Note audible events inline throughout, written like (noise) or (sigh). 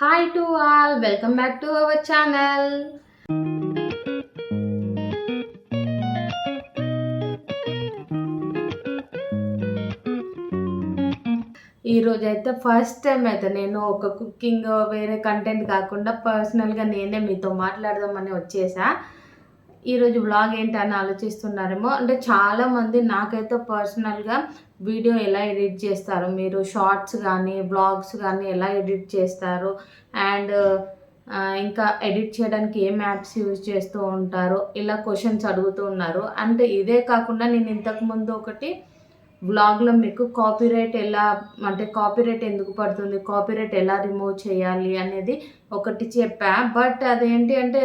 Hi to all welcome back to our channel ఈరోజు అయితే first time అయితే నేను ఒక కుకింగ్ వేరే కంటెంట్ కాకుండా పర్సనల్గా నేనే మీతో మాట్లాడదామని వచ్చేసా. ఈరోజు వ్లాగ్ ఏంటి అని ఆలోచిస్తున్నారేమో. అంటే చాలామంది నాకైతే పర్సనల్గా వీడియో ఎలా ఎడిట్ చేస్తారు మీరు షార్ట్స్ కానీ బ్లాగ్స్ కానీ ఎలా ఎడిట్ చేస్తారు అండ్ ఇంకా ఎడిట్ చేయడానికి ఏం యాప్స్ యూజ్ చేస్తూ ఉంటారు ఇలా క్వశ్చన్స్ అడుగుతూ ఉన్నారు. అంటే ఇదే కాకుండా నేను ఇంతకుముందు ఒకటి వ్లాగ్లో మీకు కాపీరైట్ ఎలా అంటే కాపీరైట్ ఎందుకు పడుతుంది కాపీరైట్ ఎలా రిమూవ్ చేయాలి అనేది ఒకటి చెప్పా. బట్ అదేంటి అంటే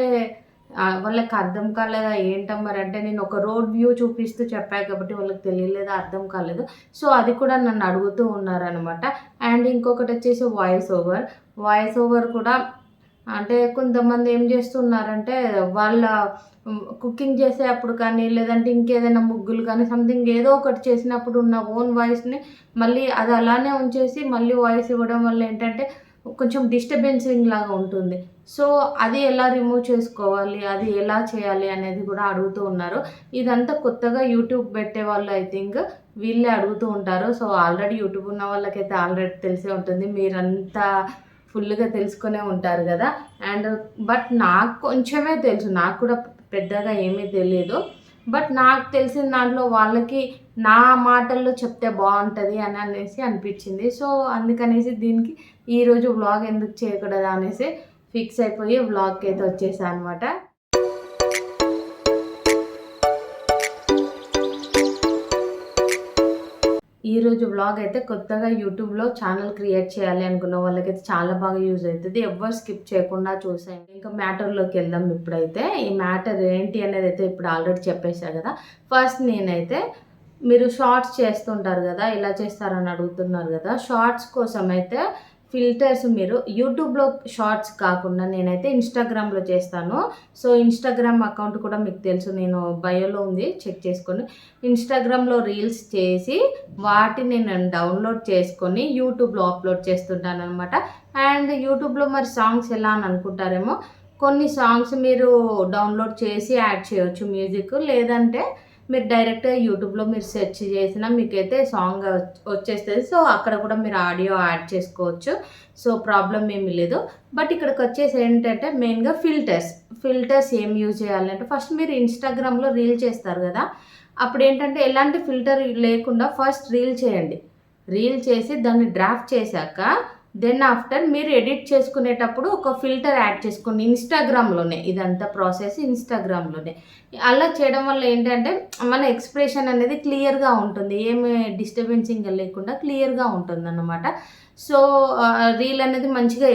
వాళ్ళకి అర్థం కాలేదా ఏంటో అంటే నేను ఒక రోడ్ వ్యూ చూపిస్తూ చెప్పాను కాబట్టి వాళ్ళకి తెలియలేదా అర్థం కాలేదు. సో అది కూడా నన్ను అడుగుతూ ఉన్నారనమాట అండ్ ఇంకొకటి వచ్చేసి వాయిస్ ఓవర్ వాయిస్ ఓవర్ కూడా అంటే కొంతమంది ఏం చేస్తున్నారంటే వాళ్ళ కుకింగ్ చేసేటప్పుడు కానీ లేదంటే ఇంకేదైనా ముగ్గులు కానీ సంథింగ్ ఏదో ఒకటి చేసినప్పుడు ఉన్న ఓన్ వాయిస్ని మళ్ళీ అది అలానే ఉంచేసి మళ్ళీ వాయిస్ ఇవ్వడం వల్ల ఏంటంటే కొంచెం డిస్టర్బెన్సింగ్ లాగా ఉంటుంది. సో అది ఎలా రిమూవ్ చేసుకోవాలి? అది ఎలా చేయాలి అనేది కూడా అడుగుతూ ఉన్నారు. ఇదంతా కొత్తగా యూట్యూబ్ పెట్టే వాళ్ళు ఐ థింక్ వీళ్ళే అడుగుతూ ఉంటారు. సో ఆల్రెడీ యూట్యూబ్ ఉన్న వాళ్ళకైతే ఆల్రెడీ తెలిసే ఉంటుంది. మీరంతా ఫుల్గా తెలుసుకునే ఉంటారు కదా. అండ్ బట్ నాకు కొంచెమే తెలుసు. నాకు కూడా పెద్దగా ఏమీ తెలియదు బట్ నాకు తెలిసిన దాంట్లో వాళ్ళకి నా మాటల్లో చెప్తే బాగుంటుంది అని అనేసి అనిపించింది. సో అందుకనేసి దీనికి ఈరోజు వ్లాగ్ ఎందుకు చేయకూడదు అనేసి ఫిక్స్ అయిపోయి వ్లాగ్కి అయితే వచ్చేసాను అనమాట ఈరోజు వ్లాగ్ అయితే కొత్తగా యూట్యూబ్లో ఛానల్ క్రియేట్ చేయాలి అనుకున్న వాళ్ళకైతే చాలా బాగా యూజ్ అవుతుంది. ఎవ్వరు స్కిప్ చేయకుండా చూసేయండి. ఇంకా మ్యాటర్లోకి వెళ్దాం ఇప్పుడైతే. ఈ మ్యాటర్ ఏంటి అనేది అయితే ఇప్పుడు ఆల్రెడీ చెప్పేసా కదా. ఫస్ట్ నేనైతే మీరు షార్ట్స్ చేస్తుంటారు కదా ఇలా చేస్తారని అడుగుతున్నారు కదా. షార్ట్స్ కోసం అయితే ఫిల్టర్స్ మీరు యూట్యూబ్లో షార్ట్స్ కాకుండా నేనైతే ఇన్స్టాగ్రామ్లో చేస్తాను. సో ఇన్స్టాగ్రామ్ అకౌంట్ కూడా మీకు తెలుసు నేను బయోలో ఉంది చెక్ చేసుకొని ఇన్స్టాగ్రామ్లో రీల్స్ చేసి వాటిని నేను డౌన్లోడ్ చేసుకొని యూట్యూబ్లో అప్లోడ్ చేస్తుంటాను అనమాట అండ్ యూట్యూబ్లో మరి సాంగ్స్ ఎలా అని అనుకుంటారేమో కొన్ని సాంగ్స్ మీరు డౌన్లోడ్ చేసి యాడ్ చేయొచ్చు మ్యూజిక్ లేదంటే మీరు డైరెక్ట్గా యూట్యూబ్లో మీరు సెర్చ్ చేసినా మీకైతే సాంగ్ వచ్చేస్తుంది. సో అక్కడ కూడా మీరు ఆడియో యాడ్ చేసుకోవచ్చు. సో ప్రాబ్లం ఏమీ లేదు. బట్ ఇక్కడికి వచ్చేసి ఏంటంటే మెయిన్గా ఫిల్టర్స్. ఫిల్టర్స్ ఏం యూజ్ చేయాలంటే ఫస్ట్ మీరు ఇన్స్టాగ్రామ్లో రీల్ చేస్తారు కదా. అప్పుడు ఏంటంటే ఎలాంటి ఫిల్టర్ లేకుండా ఫస్ట్ రీల్ చేయండి. రీల్ చేసి దాన్ని డ్రాఫ్ట్ చేశాక దెన్ ఆఫ్టర్ మీరు ఎడిట్ చేసుకునేటప్పుడు ఒక ఫిల్టర్ యాడ్ చేసుకోండి. ఇన్స్టాగ్రామ్లోనే ఇదంతా ప్రాసెస్ ఇన్స్టాగ్రామ్లోనే అలా చేయడం వల్ల ఏంటంటే మన ఎక్స్ప్రెషన్ అనేది క్లియర్గా ఉంటుంది. ఏమి డిస్టర్బెన్సింగ్ లేకుండా క్లియర్గా ఉంటుంది అన్నమాట సో రీల్ అనేది మంచిగా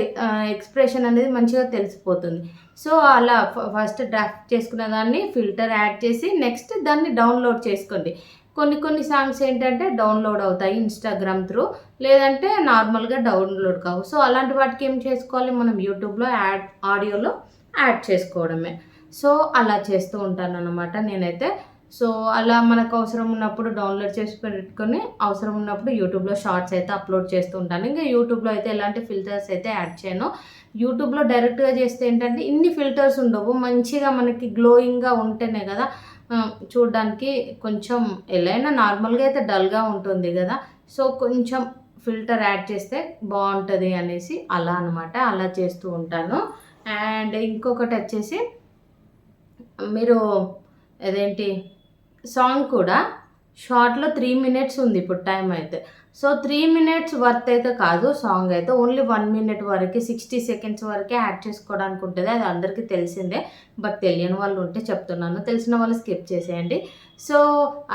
ఎక్స్ప్రెషన్ అనేది మంచిగా తెలిసిపోతుంది. సో అలా ఫస్ట్ డ్రాఫ్ట్ చేసుకున్న దాన్ని ఫిల్టర్ యాడ్ చేసి నెక్స్ట్ దాన్ని డౌన్లోడ్ చేసుకోండి. కొన్ని కొన్ని సాంగ్స్ ఏంటంటే డౌన్లోడ్ అవుతాయి ఇన్స్టాగ్రామ్ త్రూ లేదంటే నార్మల్గా డౌన్లోడ్ కావు. సో అలాంటి వాటికి ఏం చేసుకోవాలి మనం? యూట్యూబ్లో యాడ్ ఆడియోలో యాడ్ చేసుకోవడమే. సో అలా చేస్తూ ఉంటాను అనమాట నేనైతే. సో అలా మనకు అవసరం ఉన్నప్పుడు డౌన్లోడ్ చేసి పెట్టుకొని అవసరం ఉన్నప్పుడు యూట్యూబ్లో షార్ట్స్ అయితే అప్లోడ్ చేస్తూ ఉంటాను. ఇంకా యూట్యూబ్లో అయితే ఎలాంటి ఫిల్టర్స్ అయితే యాడ్ చేయను. యూట్యూబ్లో డైరెక్ట్గా చేస్తే ఏంటంటే ఇన్ని ఫిల్టర్స్ ఉండవు. మంచిగా మనకి గ్లోయింగ్గా ఉంటేనే కదా చూడడానికి కొంచెం ఎలా అయినా నార్మల్గా అయితే డల్గా ఉంటుంది కదా. సో కొంచెం ఫిల్టర్ యాడ్ చేస్తే బాగుంటుంది అనేసి అలా అనమాట అలా చేస్తూ ఉంటాను. అండ్ ఇంకొకటి వచ్చేసి మీరు అదేంటి సాంగ్ కూడా షార్ట్లో త్రీ మినిట్స్ ఉంది ఇప్పుడు టైం అయితే. సో త్రీ మినిట్స్ వర్త్ అయితే కాదు సాంగ్ అయితే. ఓన్లీ వన్ మినిట్ వరకు సిక్స్టీ సెకండ్స్ వరకే యాడ్ చేసుకోవడానికి ఉంటుంది. అది అందరికీ తెలిసిందే. బట్ తెలియని వాళ్ళు ఉంటే చెప్తున్నాను. తెలిసిన వాళ్ళు స్కిప్ చేసేయండి. సో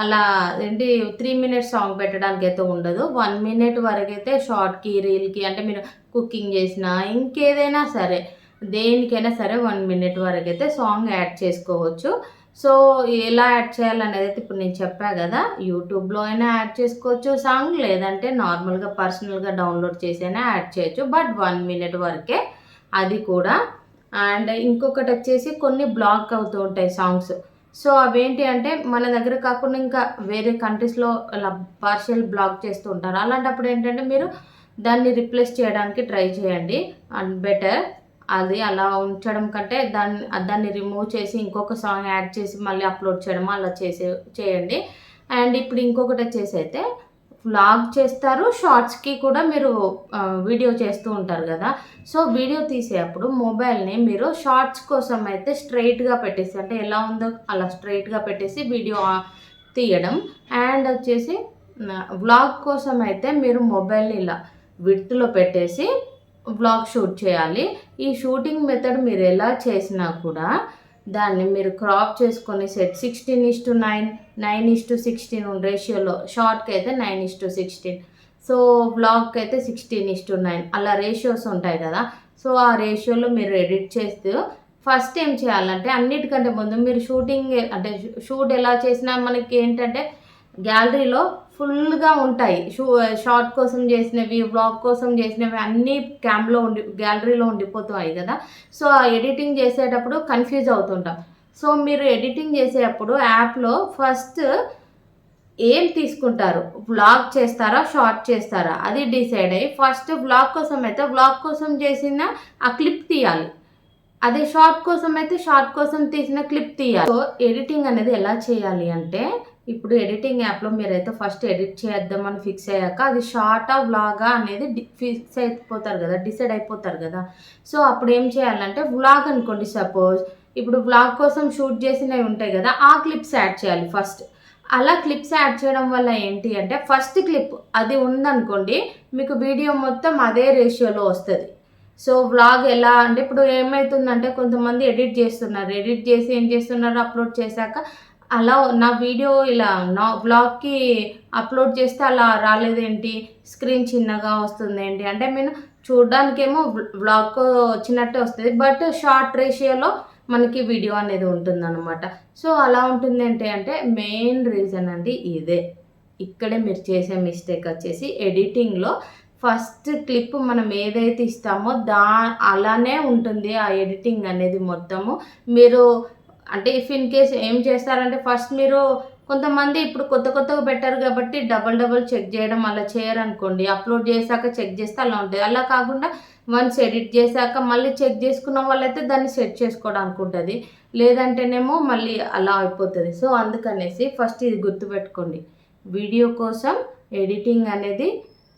అలా ఏంటి త్రీ మినిట్స్ సాంగ్ పెట్టడానికి అయితే ఉండదు. వన్ మినిట్ వరకు అయితే షార్ట్కి రీల్కి అంటే మీరు కుకింగ్ చేసినా ఇంకేదైనా సరే దేనికైనా సరే వన్ మినిట్ వరకు అయితే సాంగ్ యాడ్ చేసుకోవచ్చు. సో ఎలా యాడ్ చేయాలనేది అయితే ఇప్పుడు నేను చెప్పా కదా. యూట్యూబ్లో అయినా యాడ్ చేసుకోవచ్చు సాంగ్ లేదంటే నార్మల్గా పర్సనల్గా డౌన్లోడ్ చేసైనా యాడ్ చేయొచ్చు. బట్ వన్ మినిట్ వరకే అది కూడా. అండ్ ఇంకొకటి వచ్చేసి కొన్ని బ్లాక్ అవుతూ ఉంటాయి సాంగ్స్. సో అవేంటి అంటే మన దగ్గర కాకుండా ఇంకా వేరే కంట్రీస్లో అలా పార్షియల్ బ్లాక్ చేస్తూ ఉంటారు. అలాంటప్పుడు ఏంటంటే మీరు దాన్ని రిప్లేస్ చేయడానికి ట్రై చేయండి. And better. అది అలా ఉంచడం కంటే దాన్ని దాన్ని రిమూవ్ చేసి ఇంకొక సాంగ్ యాడ్ చేసి మళ్ళీ అప్లోడ్ చేయడం అలా చేసే చేయండి. అండ్ ఇప్పుడు ఇంకొకటి వచ్చేసి అయితే వ్లాగ్ చేస్తారు షార్ట్స్కి కూడా మీరు వీడియో చేస్తూ ఉంటారు కదా. సో వీడియో తీసేటప్పుడు మొబైల్ని మీరు షార్ట్స్ కోసం అయితే స్ట్రైట్గా పెట్టేసి అంటే ఎలా ఉందో అలా స్ట్రైట్గా పెట్టేసి వీడియో తీయడం. అండ్ వచ్చేసి వ్లాగ్ కోసం అయితే మీరు మొబైల్ని ఇలా విడ్త్లో పెట్టేసి వ్లాగ్ షూట్ చేయాలి. ఈ షూటింగ్ మెథడ్ మీరు ఎలా చేసినా కూడా దాన్ని మీరు క్రాప్ చేసుకొని set sixteen is to nine nine is to sixteen రేషియోలో షార్ట్కి అయితే nine is to sixteen so బ్లాగ్కి అయితే సిక్స్టీన్ ఇస్ టు నైన్ అలా రేషియోస్ ఉంటాయి కదా. సో ఆ రేషియోలో మీరు ఎడిట్ చేస్తూ ఫస్ట్ ఏం చేయాలంటే అన్నిటికంటే ముందు మీరు షూటింగ్ అంటే షూట్ ఎలా చేసినా మనకి ఏంటంటే గ్యాలరీలో ఫుల్గా ఉంటాయి. షూ షార్ట్ కోసం చేసినవి బ్లాగ్ కోసం చేసినవి అన్నీ క్యామ్లో ఉండి గ్యాలరీలో ఉండిపోతాయి కదా. సో ఆ ఎడిటింగ్ చేసేటప్పుడు కన్ఫ్యూజ్ అవుతుంటాం. సో మీరు ఎడిటింగ్ చేసేటప్పుడు యాప్లో ఫస్ట్ ఏం తీసుకుంటారు? వ్లాగ్ చేస్తారా షార్ట్ చేస్తారా? అది డిసైడ్ అయ్యి ఫస్ట్ వ్లాగ్ కోసం అయితే వ్లాగ్ కోసం చేసిన ఆ క్లిప్ తీయాలి. అదే షార్ట్ కోసం అయితే షార్ట్ కోసం తీసిన క్లిప్ తీయాలి. సో ఎడిటింగ్ అనేది ఎలా చేయాలి అంటే ఇప్పుడు ఎడిటింగ్ యాప్లో మీరైతే ఫస్ట్ ఎడిట్ చేద్దామని ఫిక్స్ అయ్యాక అది షార్టా వ్లాగా అనేది ఫిక్స్ అయిపోతారు కదా డిసైడ్ అయిపోతారు కదా. సో అప్పుడు ఏం చేయాలంటే వ్లాగ్ అనుకోండి సపోజ్ ఇప్పుడు వ్లాగ్ కోసం షూట్ చేసినవి ఉంటాయి కదా ఆ క్లిప్స్ యాడ్ చేయాలి ఫస్ట్. అలా క్లిప్స్ యాడ్ చేయడం వల్ల ఏంటి అంటే ఫస్ట్ క్లిప్ అది ఉందనుకోండి మీకు వీడియో మొత్తం అదే రేషియోలో వస్తుంది. సో వ్లాగ్ ఎలా అంటే ఇప్పుడు ఏమవుతుందంటే కొంతమంది ఎడిట్ చేస్తున్నారు ఎడిట్ చేసి ఏం చేస్తున్నారు అప్లోడ్ చేశాక అలా నా వీడియో ఇలా నా వ్లాగ్కి అప్లోడ్ చేస్తే అలా రాలేదేంటి? స్క్రీన్ చిన్నగా వస్తుందేంటి? అంటే నేను చూడడానికేమో వ్లాగ్ వచ్చినట్టే వస్తుంది. బట్ షార్ట్ రేషియోలో మనకి వీడియో అనేది ఉంటుందన్నమాట. సో అలా ఉంటుంది ఏంటి అంటే మెయిన్ రీజన్ అండి ఇదే. ఇక్కడే మీరు చేసే మిస్టేక్ వచ్చేసి ఎడిటింగ్లో ఫస్ట్ క్లిప్ మనం ఏదైతే ఇస్తామో దా అలానే ఉంటుంది ఆ ఎడిటింగ్ అనేది మొత్తము. మీరు అంటే ఇఫ్ ఇన్ కేస్ ఏం చేస్తారంటే ఫస్ట్ మీరు కొంతమంది ఇప్పుడు కొత్త కొత్తగా పెట్టారు కాబట్టి డబల్ డబల్ చెక్ చేయడం అలా చేయరనుకోండి. అప్లోడ్ చేశాక చెక్ చేస్తే అలా ఉంటుంది. అలా కాకుండా వన్స్ ఎడిట్ చేశాక మళ్ళీ చెక్ చేసుకున్న వాళ్ళైతే దాన్ని సెట్ చేసుకోవడానికి ఉంటుంది. లేదంటేనేమో మళ్ళీ అలా అయిపోతుంది. సో అందుకనేసి ఫస్ట్ ఇది గుర్తుపెట్టుకోండి. వీడియో కోసం ఎడిటింగ్ అనేది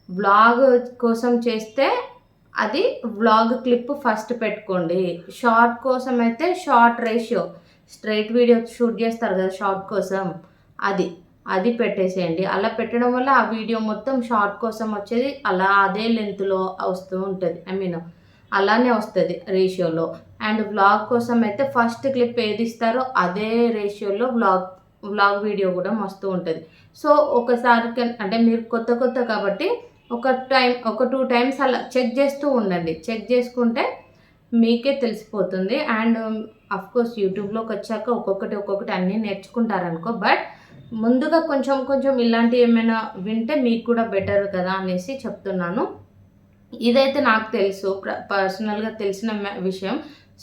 వ్లాగ్ కోసం చేస్తే అది వ్లాగ్ క్లిప్ ఫస్ట్ పెట్టుకోండి. షార్ట్ కోసం అయితే short ratio straight video shoot చేస్తారు కదా షార్ట్ కోసం. అది అది పెట్టేసేయండి. అలా పెట్టడం వల్ల ఆ వీడియో మొత్తం షార్ట్ కోసం వచ్చేది అలా అదే లెంత్లో వస్తూ ఉంటుంది. ఐ మీన్ అలానే వస్తుంది రేషియోలో అండ్ వ్లాగ్ కోసం అయితే ఫస్ట్ క్లిప్ ఏది ఇస్తారో అదే రేషియోలో వ్లాగ్ వ్లాగ్ వీడియో కూడా మస్తూ ఉంటుంది. సో ఒకసారి అంటే మీరు కొత్త కొత్త కాబట్టి ఒక టైం ఒక టూ టైమ్స్ అలా చెక్ చేస్తూ ఉండండి. చెక్ చేసుకుంటే మీకే తెలిసిపోతుంది. అండ్ అఫ్కోర్స్ యూట్యూబ్లోకి వచ్చాక ఒక్కొక్కటి ఒక్కొక్కటి అన్నీ నేర్చుకుంటారనుకో బట్ ముందుగా కొంచెం కొంచెం ఇలాంటివి ఏమైనా వింటే మీకు కూడా బెటర్ కదా అనేసి చెప్తున్నాను. ఇదైతే నాకు తెలుసు పర్సనల్గా తెలిసిన విషయం.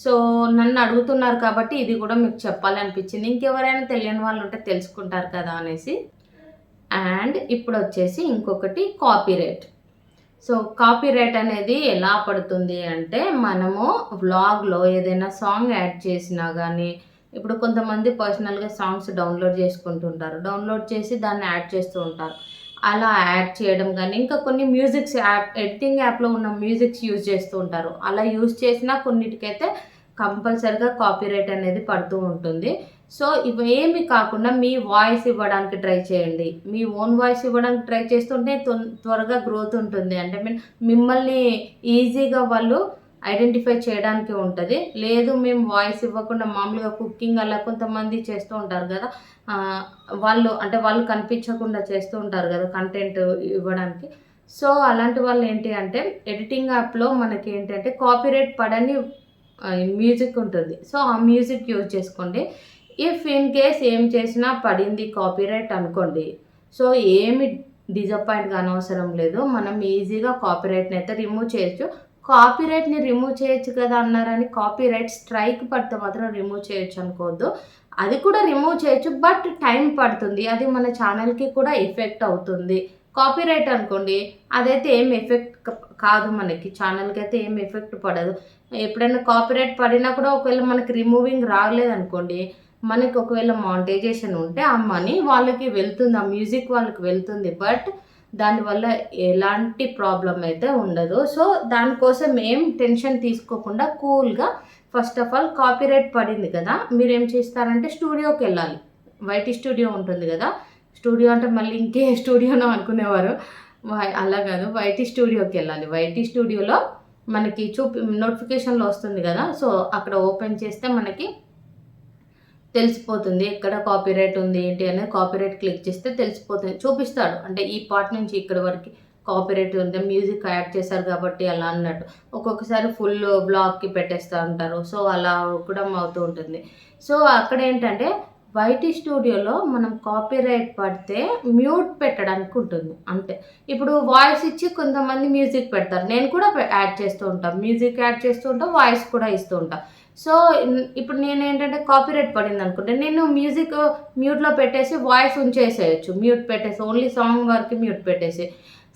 సో నన్ను అడుగుతున్నారు కాబట్టి ఇది కూడా మీకు చెప్పాలనిపించింది. ఇంకెవరైనా తెలియని వాళ్ళు ఉంటే తెలుసుకుంటారు కదా అనేసి. అండ్ ఇప్పుడు వచ్చేసి ఇంకొకటి copyright so copyright అనేది ఎలా పడుతుంది అంటే మనము వ్లాగ్లో ఏదైనా సాంగ్ యాడ్ చేసినా కానీ ఇప్పుడు కొంతమంది పర్సనల్గా సాంగ్స్ డౌన్లోడ్ చేసుకుంటుంటారు. డౌన్లోడ్ చేసి దాన్ని యాడ్ చేస్తూ ఉంటారు. అలా యాడ్ చేయడం కానీ ఇంకా కొన్ని మ్యూజిక్స్ యాప్ ఎడిటింగ్ యాప్లో ఉన్న మ్యూజిక్స్ యూజ్ చేస్తూ ఉంటారు. అలా యూజ్ చేసినా కొన్నిటికైతే కంపల్సరిగా కాపీ రేట్ అనేది పడుతూ ఉంటుంది. సో ఇవేమి కాకుండా మీ వాయిస్ ఇవ్వడానికి ట్రై చేయండి. మీ ఓన్ వాయిస్ ఇవ్వడానికి ట్రై చేస్తుంటే త్వరగా గ్రోత్ ఉంటుంది. అంటే మీన్ మిమ్మల్ని ఈజీగా వాళ్ళు ఐడెంటిఫై చేయడానికి ఉంటుంది. లేదు మేము వాయిస్ ఇవ్వకుండా మామూలుగా కుకింగ్ అలా కొంతమంది చేస్తూ ఉంటారు కదా వాళ్ళు అంటే వాళ్ళు కనిపించకుండా చేస్తూ ఉంటారు కదా కంటెంట్ ఇవ్వడానికి. సో అలాంటి వాళ్ళు ఏంటి అంటే ఎడిటింగ్ యాప్లో మనకి ఏంటంటే కాపీరైట్ పడని మ్యూజిక్ ఉంటుంది. సో ఆ మ్యూజిక్ యూజ్ చేసుకోండి. ఇఫ్ ఇన్ కేస్ ఏం చేసినా పడింది కాపీరైట్ అనుకోండి. సో ఏమి డిజపాయింట్ కానవసరం లేదు. మనం ఈజీగా కాపీరైట్ని అయితే రిమూవ్ చేయొచ్చు. కాపీరైట్ని రిమూవ్ చేయొచ్చు కదా అన్నారని కాపీరైట్ స్ట్రైక్ పడితే మాత్రం రిమూవ్ చేయొచ్చు అనుకోవద్దు. అది కూడా రిమూవ్ చేయొచ్చు బట్ టైం పడుతుంది. అది మన ఛానల్కి కూడా ఎఫెక్ట్ అవుతుంది. కాపీరైట్ అనుకోండి అదైతే ఏం ఎఫెక్ట్ కాదు మనకి. ఛానల్కి అయితే ఏం ఎఫెక్ట్ పడదు. ఎప్పుడైనా కాపీరైట్ పడినా కూడా ఒకవేళ మనకి రిమూవింగ్ రాలేదనుకోండి మనకి ఒకవేళ మానిటైజేషన్ ఉంటే ఆ మనీ వాళ్ళకి వెళ్తుంది ఆ మ్యూజిక్ వాళ్ళకి వెళ్తుంది బట్ దానివల్ల ఎలాంటి ప్రాబ్లం అయితే ఉండదు. సో దానికోసం ఏం టెన్షన్ తీసుకోకుండా కూల్గా ఫస్ట్ ఆఫ్ ఆల్ కాపీరైట్ పడింది కదా మీరు ఏం చేస్తారంటే స్టూడియోకి వెళ్ళాలి. వైటీ స్టూడియో ఉంటుంది కదా స్టూడియో అంటే మళ్ళీ ఇంకే స్టూడియోనో అనుకునేవారు. అలా కాదు వైటీ స్టూడియోకి వెళ్ళాలి. వైటీ స్టూడియోలో మనకి చూపి నోటిఫికేషన్లో వస్తుంది కదా సో అక్కడ ఓపెన్ చేస్తే మనకి తెలిసిపోతుంది. ఎక్కడ కాపీరైట్ ఉంది ఏంటి అనేది కాపీరైట్ క్లిక్ చేస్తే తెలిసిపోతుంది. చూపిస్తాడు. అంటే ఈ పార్ట్ నుంచి ఇక్కడ వరకు కాపీరైట్ ఉంది. మ్యూజిక్ యాడ్ చేశారు కాబట్టి అలా అన్నట్టు. ఒక్కొక్కసారి ఫుల్ బ్లాక్కి పెట్టేస్తూ ఉంటారు. సో అలా కూడా అవుతూ ఉంటుంది. సో అక్కడ ఏంటంటే వైటీ స్టూడియోలో మనం కాపీరైట్ పడితే మ్యూట్ పెట్టడానికి ఉంటుంది అంతే. ఇప్పుడు వాయిస్ ఇచ్చి కొంతమంది మ్యూజిక్ పెడతారు. నేను కూడా యాడ్ చేస్తూ ఉంటాను మ్యూజిక్ యాడ్ చేస్తూ ఉంటాను వాయిస్ కూడా ఇస్తూ ఉంటాను సో ఇప్పుడు నేను ఏంటంటే కాపీరైట్ పడింది అనుకుంటే నేను మ్యూజిక్ మ్యూట్లో పెట్టేసి వాయిస్ ఉంచేసేయచ్చు. మ్యూట్ పెట్టేసి ఓన్లీ సాంగ్ వరకు మ్యూట్ పెట్టేసి.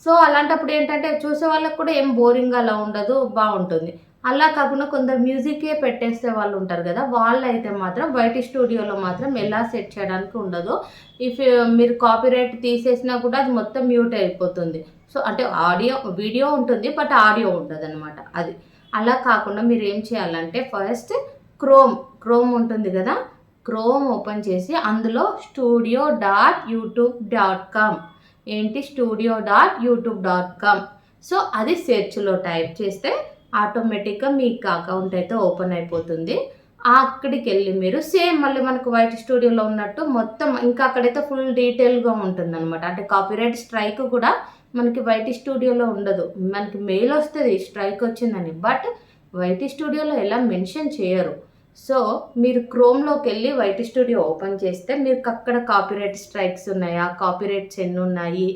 సో అలాంటప్పుడు ఏంటంటే చూసే వాళ్ళకి కూడా ఏం బోరింగ్ అలా ఉండదు బాగుంటుంది. అలా కాకుండా కొందరు మ్యూజికే పెట్టేస్తే వాళ్ళు ఉంటారు కదా వాళ్ళు అయితే మాత్రం బయట స్టూడియోలో మాత్రం ఎలా సెట్ చేయడానికి ఉండదు ఇఫ్ uh, మీరు కాపీరైట్ తీసేసినా కూడా అది మొత్తం మ్యూట్ అయిపోతుంది. సో అంటే ఆడియో వీడియో ఉంటుంది బట్ ఆడియో ఉంటుంది అనమాట అది. అలా కాకుండా మీరు ఏం చేయాలంటే ఫస్ట్ క్రోమ్ క్రోమ్ ఉంటుంది కదా క్రోమ్ ఓపెన్ చేసి అందులో studio dot YouTube dot com ఏంటి? Studio dot YouTube dot com so అది సెర్చ్లో టైప్ చేస్తే ఆటోమేటిక్గా మీకు అకౌంట్ అయితే ఓపెన్ అయిపోతుంది. అక్కడికి వెళ్ళి మీరు సేమ్ మళ్ళీ మనకు వైట్ స్టూడియోలో ఉన్నట్టు మొత్తం ఇంకా అక్కడైతే ఫుల్ డీటెయిల్గా ఉంటుంది అనమాట అంటే కాపీరైట్ స్ట్రైక్ కూడా మనకి వైట్ స్టూడియోలో ఉండదు. మనకి మెయిల్ వస్తుంది స్ట్రైక్ వచ్చిందని. బట్ వైట్ స్టూడియోలో ఎలా మెన్షన్ చేయరు. సో మీరు క్రోమ్లోకి వెళ్ళి వైట్ స్టూడియో ఓపెన్ చేస్తే మీకు అక్కడ కాపీరైట్ స్ట్రైక్స్ ఉన్నాయా కాపీరైట్స్ ఎన్ని ఉన్నాయి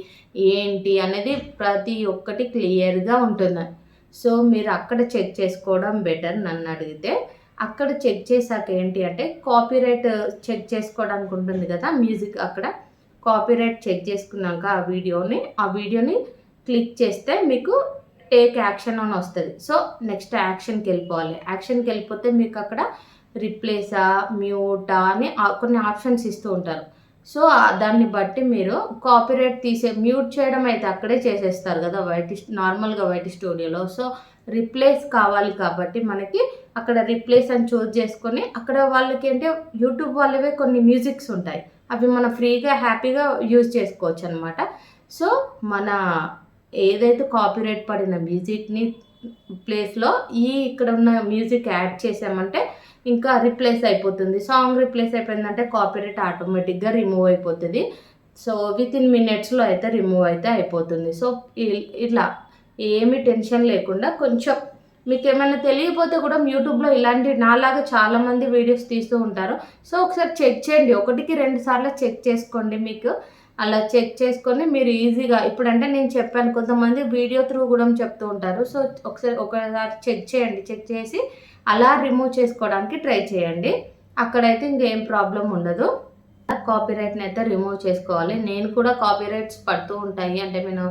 ఏంటి అనేది ప్రతి ఒక్కటి క్లియర్గా ఉంటుంది. సో మీరు అక్కడ చెక్ చేసుకోవడం బెటర్ నన్ను అడిగితే. అక్కడ చెక్ చేశాక ఏంటి అంటే కాపీరైట్ చెక్ చేసుకోవడానికి ఉంటుంది కదా మ్యూజిక్ అక్కడ. కాపీరైట్ చెక్ చేసుకున్నాక ఆ వీడియోని ఆ వీడియోని క్లిక్ చేస్తే మీకు టేక్ యాక్షన్ అని వస్తుంది. సో నెక్స్ట్ యాక్షన్కి వెళ్ళిపోవాలి. యాక్షన్కి వెళ్ళిపోతే మీకు అక్కడ రిప్లేసా మ్యూటా అని కొన్ని ఆప్షన్స్ ఇస్తూ ఉంటారు. సో దాన్ని బట్టి మీరు కాపీరైట్ తీసే మ్యూట్ చేయడం అయితే అక్కడే చేసేస్తారు కదా వైట్ నార్మల్గా వైట్ స్టూడియోలో. సో రిప్లేస్ కావాలి కాబట్టి మనకి అక్కడ రిప్లేస్ అని చూస్ చేసుకొని అక్కడ వాళ్ళకి అంటే యూట్యూబ్ వాళ్ళవే కొన్ని మ్యూజిక్స్ ఉంటాయి. అవి మనం ఫ్రీగా హ్యాపీగా యూజ్ చేసుకోవచ్చు అనమాట సో మన ఏదైతే కాపీరైట్ పడిన మ్యూజిక్ని ప్లేస్లో ఈ ఇక్కడ ఉన్న మ్యూజిక్ యాడ్ చేసామంటే ఇంకా రిప్లేస్ అయిపోతుంది. సాంగ్ రిప్లేస్ అయిపోయిందంటే కాపీరైట్ ఆటోమేటిక్గా రిమూవ్ అయిపోతుంది. సో విత్ ఇన్ మినిట్స్లో అయితే రిమూవ్ అయితే అయిపోతుంది. సో ఇట్లా ఏమీ టెన్షన్ లేకుండా కొంచెం మీకు ఏమైనా తెలియకపోతే కూడా యూట్యూబ్లో ఇలాంటి నాలాగా చాలామంది వీడియోస్ తీస్తూ ఉంటారు. సో ఒకసారి చెక్ చేయండి. ఒకటికి రెండు సార్లు చెక్ చేసుకోండి మీకు. అలా చెక్ చేసుకొని మీరు ఈజీగా ఇప్పుడంటే నేను చెప్పాను కొంతమంది వీడియో త్రూ కూడా చెప్తూ ఉంటారు. సో ఒకసారి ఒకసారి చెక్ చేయండి. చెక్ చేసి అలా రిమూవ్ చేసుకోవడానికి ట్రై చేయండి. అక్కడైతే ఇంకేం ప్రాబ్లం ఉండదు. కాపీరైట్ని అయితే రిమూవ్ చేసుకోవాలి. నేను కూడా కాపీరైట్స్ పడుతూ ఉంటాయి. అంటే నేను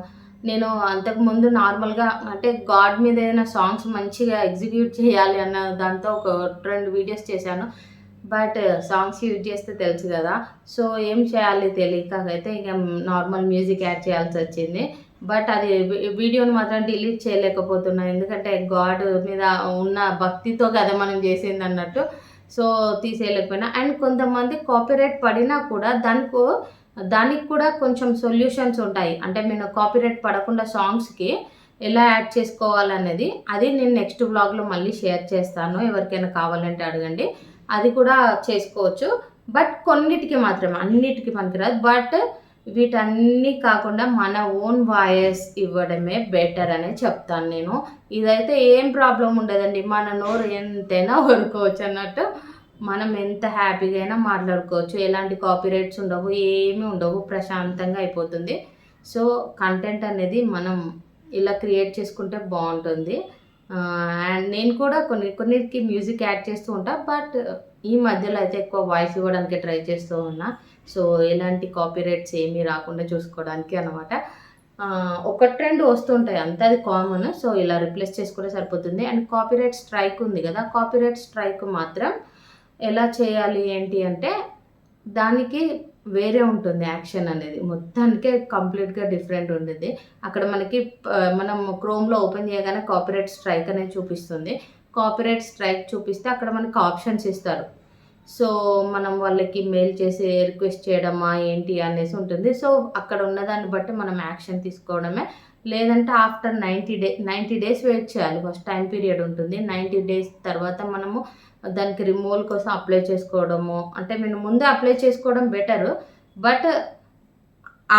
నేను అంతకుముందు నార్మల్గా అంటే గాడ్ మీద ఏదైనా సాంగ్స్ మంచిగా ఎగ్జిక్యూట్ చేయాలి అన్న దాంతో ఒక రెండు వీడియోస్ చేశాను. బట్ సాంగ్స్ యూజ్ చేస్తే తెలుసు కదా. సో ఏం చేయాలి తెలియక అయితే ఇక నార్మల్ మ్యూజిక్ యాడ్ చేయాల్సి వచ్చింది. బట్ అది వీడియోని మాత్రం డిలీట్ చేయలేకపోతున్నా. ఎందుకంటే గాడ్ మీద ఉన్న భక్తితో కదా మనం చేసింది అన్నట్టు. సో తీసేయలేకపోయినా. అండ్ కొంతమంది కాపీరైట్ పడినా కూడా దానికి దానికి కూడా కొంచెం సొల్యూషన్స్ ఉంటాయి. అంటే నేను కాపీరైట్ పడకుండా సాంగ్స్కి ఎలా యాడ్ చేసుకోవాలనేది అది నేను నెక్స్ట్ బ్లాగ్లో మళ్ళీ షేర్ చేస్తాను. ఎవరికైనా కావాలంటే అడగండి. అది కూడా చేసుకోవచ్చు. బట్ కొన్నిటికి మాత్రమే అన్నిటికీ పనికిరాదు. బట్ వీటన్నీ కాకుండా మన ఓన్ వాయిస్ ఇవ్వడమే బెటర్ అనే చెప్తాను నేను. ఇదైతే ఏం ప్రాబ్లం ఉండదండి. మన నోరు ఎంతైనా ఊరుకోవచ్చు అన్నట్టు మనం ఎంత హ్యాపీగా అయినా మాట్లాడుకోవచ్చు. ఎలాంటి కాపీరైట్స్ ఉండవు ఏమీ ఉండవు. ప్రశాంతంగా అయిపోతుంది. సో కంటెంట్ అనేది మనం ఇలా క్రియేట్ చేసుకుంటే బాగుంటుంది. అండ్ నేను కూడా కొన్ని కొన్నిటికి మ్యూజిక్ యాడ్ చేస్తూ ఉంటా. బట్ ఈ మధ్యలో అయితే ఎక్కువ వాయిస్ ఇవ్వడానికి ట్రై చేస్తూ ఉన్నా. సో ఎలాంటి కాపీరైట్స్ ఏమీ రాకుండా చూసుకోవడానికి అనమాట ఒకటి రెండు వస్తుంటాయి. అంత అది కామన్. సో ఇలా రిప్లేస్ చేసుకుంటే సరిపోతుంది. అండ్ కాపీరైట్ స్ట్రైక్ ఉంది కదా. కాపీరైట్ స్ట్రైక్ మాత్రం ఎలా చేయాలి ఏంటి అంటే దానికి వేరే ఉంటుంది యాక్షన్ అనేది. మొత్తానికే కంప్లీట్గా డిఫరెంట్ ఉంటుంది అక్కడ మనకి మనం క్రోమ్లో ఓపెన్ చేయగానే కాపీరైట్ స్ట్రైక్ అనేది చూపిస్తుంది. కాపీరైట్ స్ట్రైక్ చూపిస్తే అక్కడ మనకి ఆప్షన్స్ ఇస్తారు. సో మనం వాళ్ళకి మెయిల్ చేసి రిక్వెస్ట్ చేయడమా ఏంటి అనేసి ఉంటుంది. సో అక్కడ ఉన్నదాన్ని బట్టి మనం యాక్షన్ తీసుకోవడమే. లేదంటే after ninety day ninety days wait చేయాలి. ఫస్ట్ టైం పీరియడ్ ఉంటుంది. నైంటీ డేస్ తర్వాత మనము దానికి రిమూవల్ కోసం అప్లై చేసుకోవడము. అంటే నేను ముందే అప్లై చేసుకోవడం better. But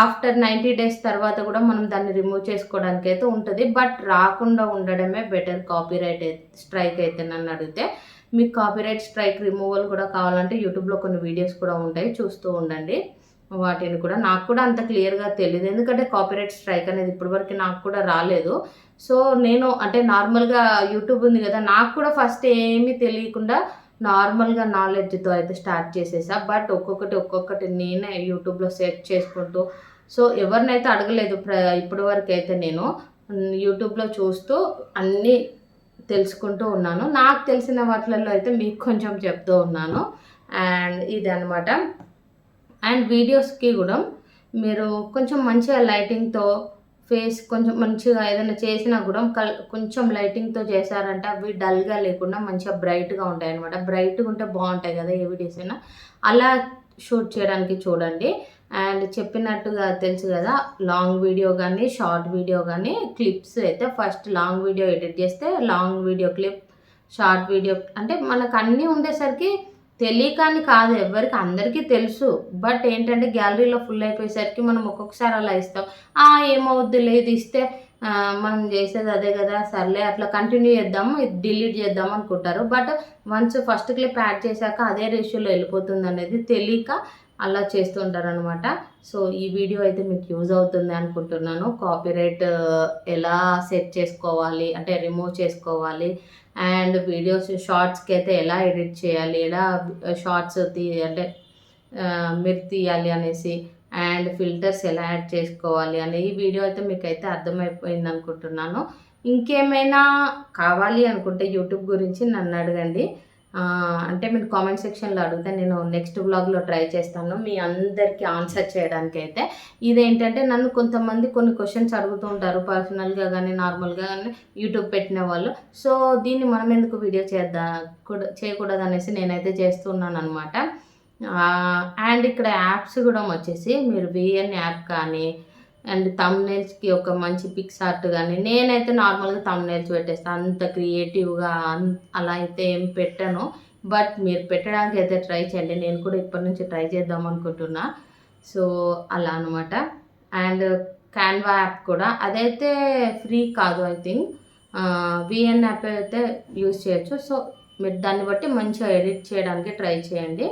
after ninety days తర్వాత కూడా మనం దాన్ని రిమూవ్ చేసుకోవడానికి అయితే ఉంటుంది. బట్ రాకుండా ఉండడమే బెటర్ కాపీరైట్ స్ట్రైక్ అయితే నన్ను అడిగితే. మీకు కాపీరైట్ స్ట్రైక్ రిమూవల్ కూడా కావాలంటే యూట్యూబ్లో కొన్ని వీడియోస్ కూడా ఉంటాయి. చూస్తూ ఉండండి. వాటిని కూడా నాకు కూడా అంత క్లియర్గా తెలియదు ఎందుకంటే కాపీరైట్ స్ట్రైక్ అనేది ఇప్పటివరకు నాకు కూడా రాలేదు. సో నేను అంటే నార్మల్గా యూట్యూబ్ ఉంది కదా నాకు కూడా ఫస్ట్ ఏమీ తెలియకుండా నార్మల్గా నాలెడ్జ్తో అయితే స్టార్ట్ చేసేసా. బట్ ఒక్కొక్కటి ఒక్కొక్కటి నేనే యూట్యూబ్లో సెర్చ్ చేసుకుంటూ సో ఎవరినైతే అడగలేదు ప్ర ఇప్పటి వరకు అయితే నేను యూట్యూబ్లో చూస్తూ అన్నీ తెలుసుకుంటూ ఉన్నాను. నాకు తెలిసిన వాటిలలో అయితే మీకు కొంచెం చెప్తూ ఉన్నాను. అండ్ ఇది అనమాట అండ్ వీడియోస్కి కూడా మీరు కొంచెం మంచిగా లైటింగ్తో ఫేస్ కొంచెం మంచిగా ఏదైనా చేసినా కూడా కల్ కొంచెం లైటింగ్తో చేశారంటే అవి డల్గా లేకుండా మంచిగా బ్రైట్గా ఉంటాయి అనమాట బ్రైట్గా ఉంటే బాగుంటాయి కదా ఏ వీడియోస్ అయినా. అలా షూట్ చేయడానికి చూడండి. అండ్ చెప్పినట్టుగా తెలుసు కదా లాంగ్ వీడియో కానీ షార్ట్ వీడియో కానీ క్లిప్స్ అయితే ఫస్ట్ లాంగ్ వీడియో ఎడిట్ చేస్తే long video clip short video అంటే మనకు అన్నీ ఉండేసరికి తెలియకని కాదు ఎవరికి అందరికీ తెలుసు. బట్ ఏంటంటే గ్యాలరీలో ఫుల్ అయిపోయేసరికి మనం ఒక్కొక్కసారి అలా ఇస్తాం. ఆ ఏమవుద్ది లేదు ఇస్తే మనం చేసేది అదే కదా సర్లే అట్లా కంటిన్యూ చేద్దాము ఇది డిలీట్ చేద్దాం అనుకుంటారు. But once first clip add చేశాక అదే రేషియోలో వెళ్ళిపోతుంది అనేది తెలియక అలా చేస్తుంటారు అనమాట సో ఈ వీడియో అయితే మీకు యూజ్ అవుతుంది అనుకుంటున్నాను. కాపీరైట్ ఎలా సెట్ చేసుకోవాలి అంటే రిమూవ్ చేసుకోవాలి అండ్ వీడియోస్ షార్ట్స్కి అయితే ఎలా ఎడిట్ చేయాలి ఎలా షార్ట్స్ తీ అంటే మీరు తీయాలి అనేసి అండ్ ఫిల్టర్స్ ఎలా యాడ్ చేసుకోవాలి అనే ఈ వీడియో అయితే మీకు అయితే అర్థమైపోయింది అనుకుంటున్నాను. ఇంకేమైనా కావాలి అనుకుంటే యూట్యూబ్ గురించి నన్ను అడగండి. అంటే మీరు కామెంట్ సెక్షన్లో అడిగితే నేను నెక్స్ట్ బ్లాగ్లో ట్రై చేస్తాను. మీ అందరికీ ఆన్సర్ చేయడానికి అయితే ఇదేంటంటే నన్ను కొంతమంది కొన్ని క్వశ్చన్స్ అడుగుతూ ఉంటారు. పర్సనల్గా కానీ నార్మల్గా కానీ యూట్యూబ్ పెట్టిన వాళ్ళు. సో దీన్ని మనం ఎందుకు వీడియో చేద్దా కూడా చేయకూడదు అనేసి నేనైతే చేస్తున్నాను అనమాట అండ్ ఇక్కడ యాప్స్ కూడా వచ్చేసి మీరు విఎన్ యాప్ కానీ అండ్ తమ్నేల్స్కి ఒక మంచి పిక్స్ ఆర్ట్ కానీ నేనైతే నార్మల్గా తమ్నేల్స్ పెట్టేస్తాను అంత క్రియేటివ్గా అలా అయితే ఏం పెట్టను. బట్ మీరు పెట్టడానికి అయితే ట్రై చేయండి. నేను కూడా ఇప్పటి నుంచి ట్రై చేద్దాం అనుకుంటున్నా. సో అలా అనమాట అండ్ క్యాన్వా యాప్ కూడా. అదైతే ఫ్రీ కాదు ఐ థింక్ విఎన్ యాప్ అయితే యూస్ చేయొచ్చు. సో మీరు దాన్ని బట్టి మంచిగా ఎడిట్ చేయడానికి ట్రై చేయండి.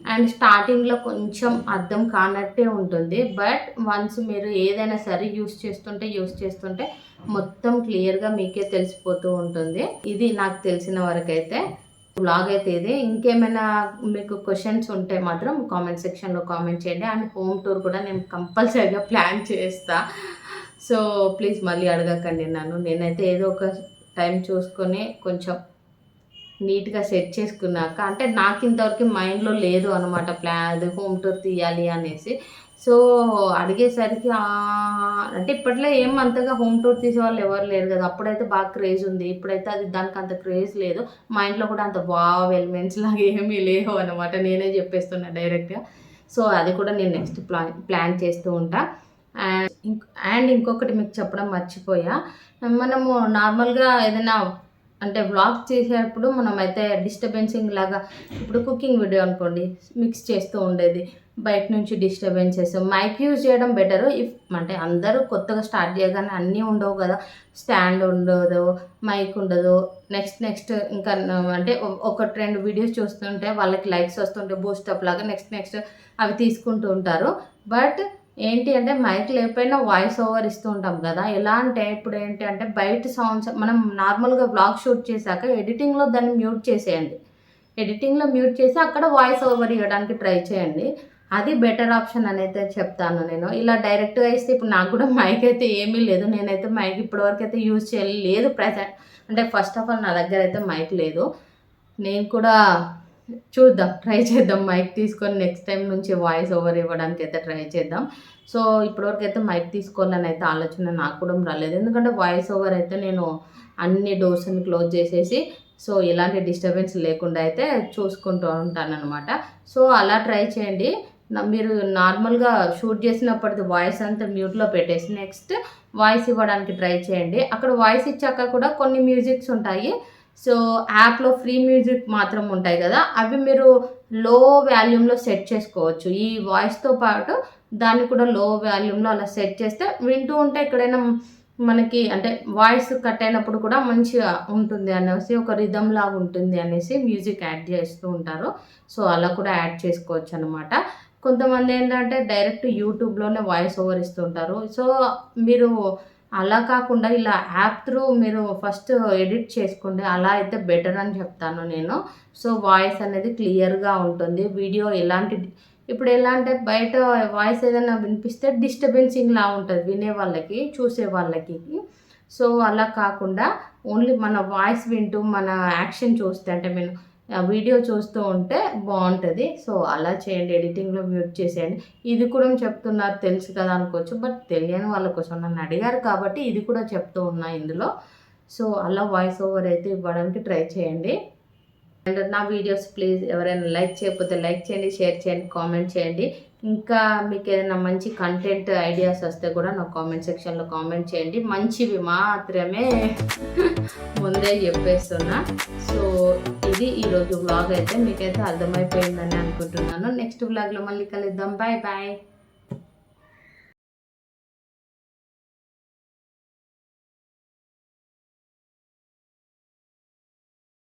అండ్ స్టార్టింగ్లో కొంచెం అర్థం కానట్టే ఉంటుంది. బట్ వన్స్ మీరు ఏదైనా సరే యూస్ చేస్తుంటే యూస్ చేస్తుంటే మొత్తం క్లియర్గా మీకే తెలిసిపోతూ ఉంటుంది. ఇది నాకు తెలిసిన వరకైతే. బ్లాగ్ అయితే ఇది. ఇంకేమైనా మీకు క్వశ్చన్స్ ఉంటే మాత్రం కామెంట్ సెక్షన్లో కామెంట్ చేయండి. అండ్ హోమ్ టూర్ కూడా నేను కంపల్సరీగా ప్లాన్ చేస్తా. సో ప్లీజ్ మళ్ళీ అడగకండి నన్ను. నేనైతే ఏదో ఒక టైం చూసుకొని కొంచెం నీట్గా సెట్ చేసుకున్నాక అంటే నాకు ఇంతవరకు మైండ్లో లేదు అనమాట ప్లాన్ అది హోమ్ టూర్ తీయాలి అనేసి. సో అడిగేసరికి అంటే ఇప్పట్లో ఏం అంతగా హోమ్ టూర్ తీసే వాళ్ళు ఎవరు లేరు కదా. అప్పుడైతే బాగా క్రేజ్ ఉంది. ఇప్పుడైతే అది దానికి అంత క్రేజ్ లేదు. మా ఇంట్లో కూడా అంత వావ్ ఎలిమెంట్స్ లాగా ఏమీ లేవు అనమాట నేనే చెప్పేస్తున్నా డైరెక్ట్గా. సో అది కూడా నేను నెక్స్ట్ ప్లాన్ ప్లాన్ చేస్తూ ఉంటా. అండ్ అండ్ ఇంకొకటి మీకు చెప్పడం మర్చిపోయా. మనము నార్మల్గా ఏదైనా అంటే వ్లాగ్ చేసేటప్పుడు మనమైతే డిస్టర్బెన్సింగ్ లాగా ఇప్పుడు కుకింగ్ వీడియో అనుకోండి మిక్స్ చేస్తూ ఉండేది. బయట నుంచి డిస్టర్బెన్సెస్ మైక్ యూజ్ చేయడం బెటర్ ఇఫ్ అంటే అందరూ కొత్తగా స్టార్ట్ చేయగానే అన్నీ ఉండవు కదా. స్టాండ్ ఉండదు మైక్ ఉండదు. నెక్స్ట్ నెక్స్ట్ ఇంకా అంటే ఒక రెండు వీడియోస్ చూస్తుంటే వాళ్ళకి లైక్స్ వస్తుంటే బూస్టప్ లాగా నెక్స్ట్ నెక్స్ట్ అవి తీసుకుంటూ ఉంటారు. బట్ ఏంటి అంటే మైక్ లేకపోయినా వాయిస్ ఓవర్ ఇస్తూ ఉంటాం కదా. ఎలా అంటే ఇప్పుడు ఏంటి అంటే బయట సౌండ్స్ మనం నార్మల్గా వ్లాగ్ షూట్ చేశాక ఎడిటింగ్లో దాన్ని మ్యూట్ చేసేయండి. ఎడిటింగ్లో మ్యూట్ చేసి అక్కడ వాయిస్ ఓవర్ ఇవ్వడానికి ట్రై చేయండి. అది బెటర్ ఆప్షన్ అనేది చెప్తాను నేను. ఇలా డైరెక్ట్గా ఇస్తే ఇప్పుడు నాకు కూడా మైక్ అయితే ఏమీ లేదు. నేనైతే మైక్ ఇప్పటివరకు అయితే యూజ్ చేయలేదు. ప్రజెంట్ అంటే ఫస్ట్ ఆఫ్ ఆల్ నా దగ్గర అయితే మైక్ లేదు. నేను కూడా చూద్దాం ట్రై చేద్దాం. మైక్ తీసుకొని నెక్స్ట్ టైం నుంచి వాయిస్ ఓవర్ ఇవ్వడానికి అయితే ట్రై చేద్దాం. సో ఇప్పటివరకు అయితే మైక్ తీసుకోవాలని అయితే ఆలోచన నాకు కూడా రాలేదు. ఎందుకంటే వాయిస్ ఓవర్ అయితే నేను అన్ని డోర్స్ని క్లోజ్ చేసేసి సో ఎలాంటి డిస్టర్బెన్స్ లేకుండా అయితే చూసుకుంటూ ఉంటానన్నమాట. సో అలా ట్రై చేయండి. మీరు నార్మల్గా షూట్ చేసినప్పటిది వాయిస్ అంతా మ్యూట్లో పెట్టేసి నెక్స్ట్ వాయిస్ ఇవ్వడానికి ట్రై చేయండి. అక్కడ వాయిస్ ఇచ్చాక కూడా కొన్ని మ్యూజిక్స్ ఉంటాయి. సో యాప్లో ఫ్రీ మ్యూజిక్ మాత్రం ఉంటాయి కదా అవి మీరు లో వాల్యూమ్లో సెట్ చేసుకోవచ్చు. ఈ వాయిస్తో పాటు దాన్ని కూడా లో వాల్యూమ్లో అలా సెట్ చేస్తే వింటూ ఉంటే ఎక్కడైనా మనకి అంటే వాయిస్ కట్ అయినప్పుడు కూడా మంచిగా ఉంటుంది అనేసి ఒక రిధమ్ లాగా ఉంటుంది అనేసి మ్యూజిక్ యాడ్ చేస్తూ ఉంటారు. సో అలా కూడా యాడ్ చేసుకోవచ్చు అనమాట కొంతమంది ఏంటంటే డైరెక్ట్ యూట్యూబ్లోనే వాయిస్ ఓవర్ ఇస్తుంటారు. సో మీరు అలా కాకుండా ఇలా యాప్ త్రూ మీరు ఫస్ట్ ఎడిట్ చేసుకోండి. అలా అయితే బెటర్ అని చెప్తాను నేను. సో వాయిస్ అనేది క్లియర్గా ఉంటుంది. వీడియో ఎలాంటి ఇప్పుడు ఎలా అంటే బయట వాయిస్ ఏదైనా వినిపిస్తే డిస్టర్బెన్సింగ్ లా ఉంటుంది వినే వాళ్ళకి చూసే వాళ్ళకి. సో అలా కాకుండా ఓన్లీ మన వాయిస్ వింటూ మన యాక్షన్ చూస్తే అంటే నేను వీడియో చూస్తూ ఉంటే బాగుంటుంది. సో అలా చేయండి ఎడిటింగ్లో మ్యూట్ చేసేయండి. ఇది కూడా చెప్తున్నారు తెలుసు కదా అనుకోవచ్చు బట్ తెలియని వాళ్ళ కోసం నన్ను అడిగారు కాబట్టి ఇది కూడా చెప్తూ ఉన్నా ఇందులో. సో అలా వాయిస్ ఓవర్ అయితే ఇవ్వడానికి ట్రై చేయండి. అండ్ నా వీడియోస్ ప్లీజ్ ఎవరైనా లైక్ చేయకపోతే లైక్ చేయండి షేర్ చేయండి కామెంట్ చేయండి. ఇంకా మీకు ఏదైనా మంచి కంటెంట్ ఐడియాస్ వస్తే కూడా నా కామెంట్ సెక్షన్లో కామెంట్ చేయండి. మంచివి మాత్రమే (laughs) ముందే చెప్పేస్తున్నా. సో ఇది ఈరోజు వ్లాగ్ అయితే మీకైతే అర్థమైపోయిందని అనుకుంటున్నాను. నెక్స్ట్ వ్లాగ్లో మళ్ళీ కలుద్దాం. Bye bye